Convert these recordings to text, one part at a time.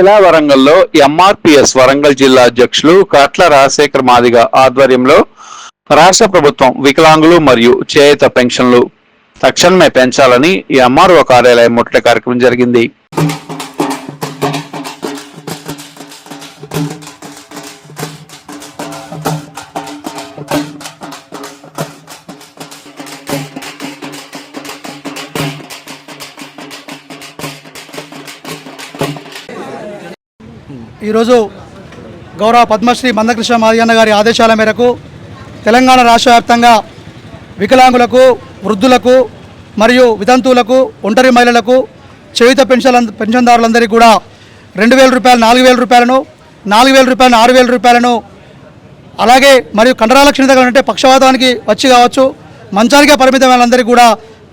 జిల్లా వరంగల్లో ఎంఆర్పిఎస్ వరంగల్ జిల్లా అధ్యక్షులు కట్ల రాజశేఖర్ మాదిగ ఆధ్వర్యంలో రాష్ట్ర ప్రభుత్వం వికలాంగులు మరియు చేయుత పెన్షన్లు తక్షణమే పెంచాలని ఎంఆర్ఓ కార్యాలయం ముట్టడి కార్యక్రమం జరిగింది. ఈరోజు గౌరవ పద్మశ్రీ మందకృష్ణ మాదిగన్న గారి ఆదేశాల మేరకు తెలంగాణ రాష్ట్ర వ్యాప్తంగా వికలాంగులకు వృద్ధులకు మరియు వితంతువులకు ఒంటరి మహిళలకు చేయుత పెన్షన్ పెన్షన్దారులందరికీ కూడా రెండు వేల రూపాయలు నాలుగు వేల రూపాయలను నాలుగు వేల రూపాయలను ఆరు వేల రూపాయలను అలాగే మరియు కండరాల క్షీణత అంటే పక్షవాతానికి వచ్చి కావచ్చు. మంచానికే పరిమితం వాళ్ళందరికీ కూడా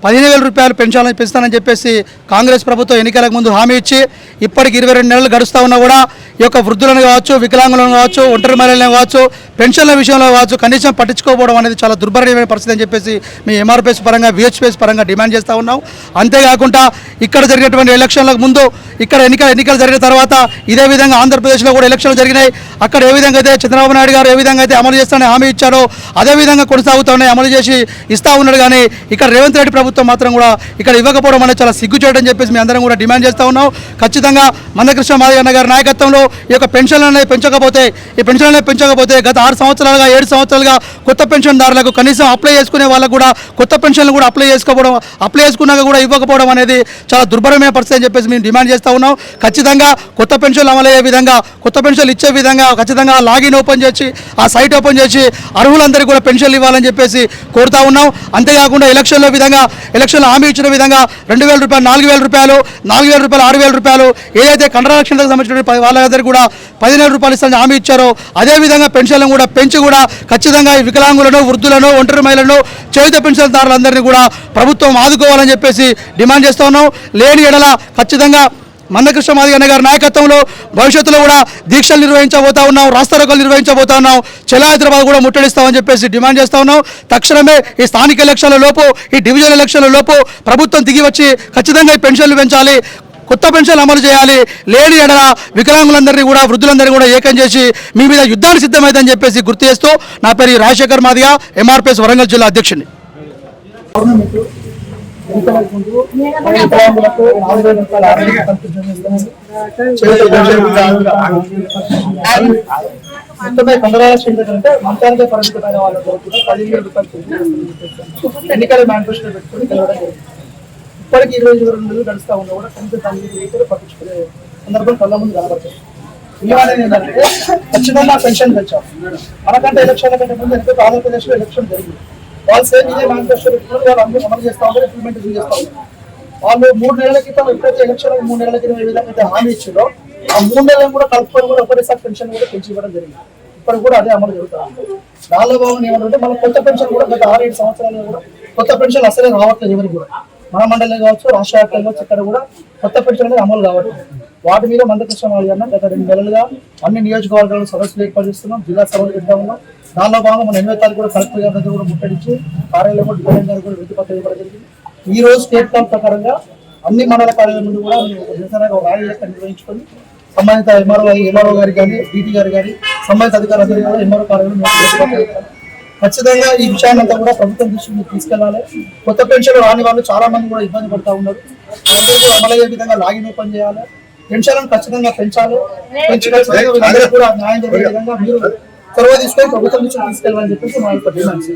పదిహేను వేల రూపాయలు పెంచాలని పెంచుతానని చెప్పేసి కాంగ్రెస్ ప్రభుత్వం ఎన్నికలకు ముందు హామీ ఇచ్చి ఇప్పటికి ఇరవై రెండు నెలలు గడుస్తూ ఉన్నా కూడా ఈ యొక్క వృద్ధులను కావచ్చు వికలాంగులను కావచ్చు ఒంటరి మహిళలను కావచ్చు పెన్షన్ల విషయంలో కావచ్చు కనీసం పట్టించుకోకపోవడం అనేది చాలా దుర్భరమైన పరిస్థితి అని చెప్పేసి మీ ఎంఆర్పిఎస్ పరంగా విహెచ్పిఎస్ పరంగా డిమాండ్ చేస్తూ ఉన్నాం. అంతేకాకుండా ఇక్కడ జరిగినటువంటి ఎలక్షన్లకు ముందు ఇక్కడ ఎన్నికల ఎన్నికలు జరిగిన తర్వాత ఇదే విధంగా ఆంధ్రప్రదేశ్లో కూడా ఎలక్షన్లు జరిగినాయి. అక్కడ ఏ విధంగా అయితే చంద్రబాబు నాయుడు గారు ఏ విధంగా అయితే అమలు చేస్తానని హామీ ఇచ్చారో అదే విధంగా కొనసాగుతామని అమలు చేసి ఇస్తా ఉన్నాడు. కానీ ఇక్కడ రేవంత్ రెడ్డి ప్రభుత్వం మాత్రం కూడా ఇక్కడ ఇవ్వకపోవడం అనేది చాలా సిగ్గు చేయడం చెప్పేసి మేము అందరం కూడా డిమాండ్ చేస్తూ ఉన్నాం. ఖచ్చితంగా మందకృష్ణ మాదిగన్న గారి నాయకత్వంలో ఈ యొక్క పెన్షన్లు అనేవి పెంచకపోతే ఈ పెన్షన్లు అనేవి పెంచకపోతే గత ఆరు సంవత్సరాలుగా ఏడు సంవత్సరాలుగా కొత్త పెన్షన్దారులకు కనీసం అప్లై చేసుకునే వాళ్ళకు కూడా కొత్త పెన్షన్లు కూడా అప్లై చేసుకోవడం అప్లై చేసుకున్నాక కూడా ఇవ్వకపోవడం అనేది చాలా దుర్భరమైన పరిస్థితి అని చెప్పేసి మేము డిమాండ్ చేస్తూ ఉన్నాం. ఖచ్చితంగా కొత్త పెన్షన్లు అమలయ్యే విధంగా కొత్త పెన్షన్లు ఇచ్చే విధంగా ఖచ్చితంగా లాగిన్ ఓపెన్ చేసి ఆ సైట్ ఓపెన్ చేసి అర్హులందరికీ కూడా పెన్షన్లు ఇవ్వాలని చెప్పేసి కోరుతా ఉన్నాం. అంతేకాకుండా ఎలక్షన్లో విధంగా ఎలక్షన్లో హామీ ఇచ్చిన విధంగా రెండు వేల రూపాయలు నాలుగు వేల రూపాయలు నాలుగు వేల రూపాయలు ఆరు వేల రూపాయలు ఏదైతే కండరక్షణకు సంబంధించిన వాళ్ళందరికీ కూడా పదిహేను రూపాయలు ఇస్తాను హామీ ఇచ్చారో అదే విధంగా కూడా పెంచి కూడా ఖచ్చితంగా ఈ వికలాంగులను వృద్ధులను ఒంటరి మహిళలను చేయుత పెన్షన్దారులందరినీ కూడా ప్రభుత్వం ఆదుకోవాలని చెప్పేసి డిమాండ్ చేస్తా ఉన్నాం. లేని ఎడల ఖచ్చితంగా మందకృష్ణ మాదిగన్న గారి నాయకత్వంలో భవిష్యత్తులో కూడా దీక్షలు నిర్వహించబోతా ఉన్నాం రాస్తారోకలు నిర్వహించబోతా ఉన్నాం. చెలా హైదరాబాద్ కూడా ముట్టడిస్తామని చెప్పేసి డిమాండ్ చేస్తా ఉన్నాం. తక్షణమే ఈ స్థానిక ఎలక్షన్ల లోపు ఈ డివిజన్ ఎలక్షన్ల లోపు ప్రభుత్వం దిగి వచ్చి ఖచ్చితంగా ఈ పెన్షన్లు పెంచాలి. కొత్త పెన్షన్లు అమలు చేయాలి. లేని ఎడల వికలాంగులందరినీ కూడా వృద్ధులందరినీ కూడా ఏకం చేసి మీ మీద యుద్ధానికి సిద్ధమైందని చెప్పేసి గుర్తు చేస్తూ నా పేరు రాజశేఖర్ మాదిగా ఎంఆర్పిఎస్ వరంగల్ జిల్లా అధ్యక్షుడిని మొత్తమే కండరాల ఏంటంటే అంటే మంచానికే పరిమితమైన వాళ్ళకు కూడా పదిహేను రూపాయలు ఎన్నికల మేనిఫెస్టో పెట్టుకుని గెలవడం జరుగుతుంది ఇప్పటికి ఇరవై ఇరవై రెండు నెలలు గడుస్తా ఉన్నా కూడా కనీసం తొమ్మిది రైతులు పట్టించుకునే సందర్భం కళ్ళ ముందు కనబడుతుంది ఇవాళ ఏంటంటే ఖచ్చితంగా పెన్షన్ పెంచాం. మనకంటే ఎలక్షన్ల కంటే ముందు ఎందుకంటే ఆంధ్రప్రదేశ్లో ఎలక్షన్ జరిగింది. వాళ్ళు సేమ్ ఇదే మేనిఫెస్టో పెట్టుకుని వాళ్ళు అందరూ అమలు చేస్తా ఉన్నారు ఇంప్లిమెంటేషన్ చేస్తా ఉన్నారు. వాళ్ళు మూడు నెలల క్రితం ఎప్పుడైతే ఎలక్షన్ మూడు నెలల క్రితం ఏ విధంగా అయితే హామీ ఇచ్చిందో ఆ మూడు నెలలను కూడా కలుపుకొని కూడా ఒకటేసారి పెన్షన్ కూడా పెంచి ఇవ్వడం జరిగింది. ఇప్పుడు కూడా అదే అమలు జరుగుతుంది దానిలో భాగంగా ఏమంటే మన కొత్త పెన్షన్ కూడా గత ఆరు ఏడు సంవత్సరాలు కూడా కొత్త పెన్షన్ అసలే రావట్లేదు ఎవరికి కూడా. మన మండలం కావచ్చు రాష్ట్ర వ్యాప్తంగా కావచ్చు ఇక్కడ కూడా కొత్త పెన్షన్ అనేది అమలు కావడం. వాటి మీద మందకృష్ణ గారిన గత రెండు నెలలుగా అన్ని నియోజకవర్గాలను సదస్సులు ఏర్పాటు చేస్తున్నాం జిల్లా సభలు పెడతా ఉన్నాం. దానిలో భాగంగా మన ఎనిమిది తారీఖు కూడా కలెక్టర్ గారి దగ్గర కూడా ముట్టడించి కార్యాలయం కూడా డిపార్ట్మెంట్ గారు కూడా విధిపత్రం ఇవ్వడం జరిగింది. ఈ రోజు స్టేట్ ప్లాన్ ప్రకారంగా అన్ని మండల కార్యాలయం నుండి కూడా ఒక నిరసనగా ర్యాలీ లెక్క నిర్వహించుకొని సంబంధిత ఎంఆర్ఓ ఎంఆర్ఓ గారికి కానీ డీటీ గారు కానీ సంబంధిత అధికారులందరూ కూడా ఎంఆర్ఓ కార్యాలయం ఖచ్చితంగా ఈ విషయాన్ని అంతా కూడా ప్రభుత్వం దృష్టికి తీసుకెళ్ళాలి కొత్త పెన్షన్ రాని వాళ్ళు చాలా మంది కూడా ఇబ్బంది పడతా ఉన్నారు. కూడా అమలయ్యే విధంగా లాగిన్ ఓపెన్ చేయాలి. పెన్షన్లను ఖచ్చితంగా పెంచాలి. పెంచి ఖచ్చితంగా కూడా న్యాయం జరిగే విధంగా మీరు చొరవ తీసుకొని ప్రభుత్వం నుంచి తీసుకెళ్ళాలని చెప్పేసి మా యొక్క డిమాండ్స్.